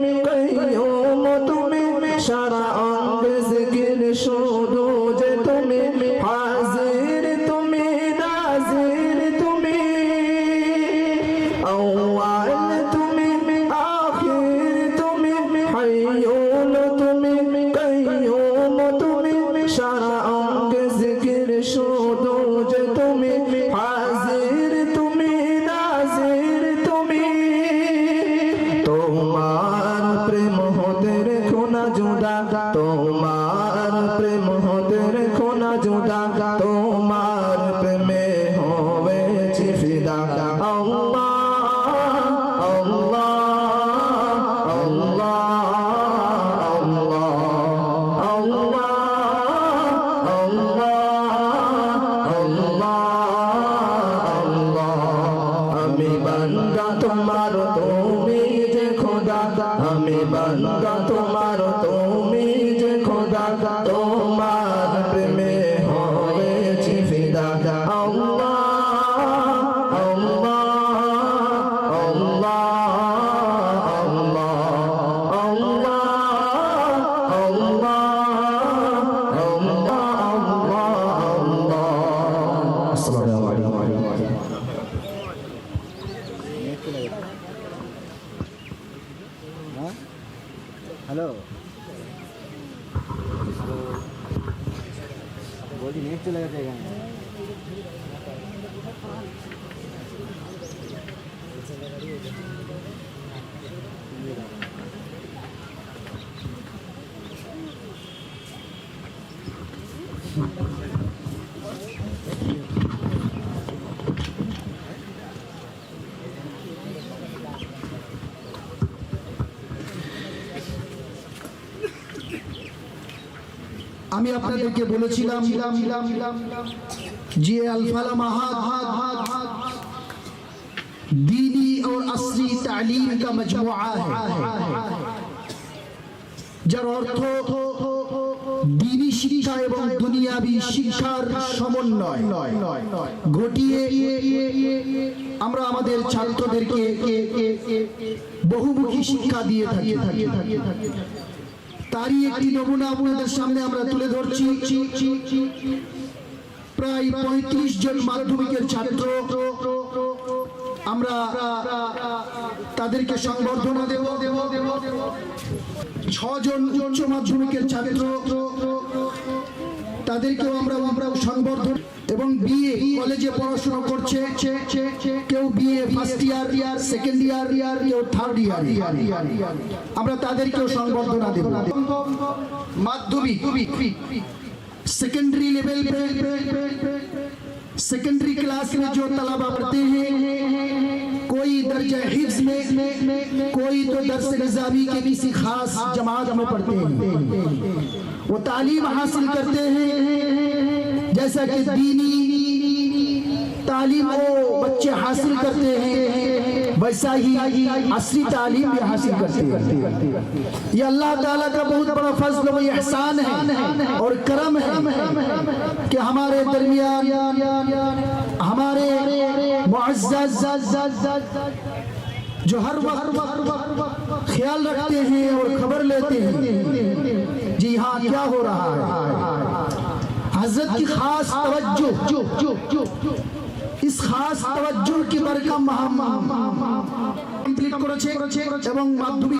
তুমি সারা অঙ্গ জিকির শুধু যে তুমি হাজির, তুমি নাজির, তুমি আউয়াল, তুমি আখির, তুমি হাইয়ুল, তুমি কইয়ুম, তুমি সারা অঙ্গ জিকির শুধু যে তুমি প্রেম হতে রেখো না জুদা আমি বান্দা তোমার তুমি হ্যালো। বলছি নেট চলে গেছে এখানে। আমি আপনাদেরকে বলেছিলাম যে আলফালা মাহাদ دینی اور اصلی تعلیم کا যার অর্থ দিনী শিক্ষা এবং দুনিয়াবি শিক্ষার সমন্বয়। ঘটিয়ে আমরা আমাদের ছাত্রদেরকে বহুমুখী শিক্ষা দিয়ে থাকি। তারই একটি নমুনা আপনাদের সামনে আমরা তুলে ধরছি। প্রায় পঁয়ত্রিশ জন মাধ্যমিকের ছাত্র। আমরা তাদেরকে সংবর্ধনা দেব। ছজন উচ্চ মাধ্যমিকের ছাত্র। তাদেরকেও আমরা আমরা সংবর্ধন এবং বিএ কলেজে পড়াশোনা করছে কেউ BA first year year second year year কেউ থার্ড ইয়ার আমরা তাদেরকেও সংবর্ধনা দেব মাধ্যমিক सेकेंडरी लेवल पे सेकेंडरी क्लास में जो तलबा पढ़ते हैं درجہ حفظ میں کوئی تو درس نظامی کے کسی خاص جماعت میں پڑھتے ہیں۔ وہ تعلیم حاصل کرتے ہیں، جیسا کہ دینی تعلیم وہ بچے حاصل کرتے ہیں، ویسا ہی اصلی تعلیم بھی حاصل کرتے ہیں۔ یہ اللہ تعالیٰ کا بہت بڑا فضل و احسان ہے اور کرم ہے کہ ہمارے درمیان मुअज़्ज़ज़ जो हर वक्त ख्याल रखते हैं और खबर लेते हैं जी हाँ क्या हो रहा है हजरत की खास तवज्जो इस খাস তাওয়াজ্জুর কি বরকম কমপ্লিট করেছে এবং মাধ্যমিক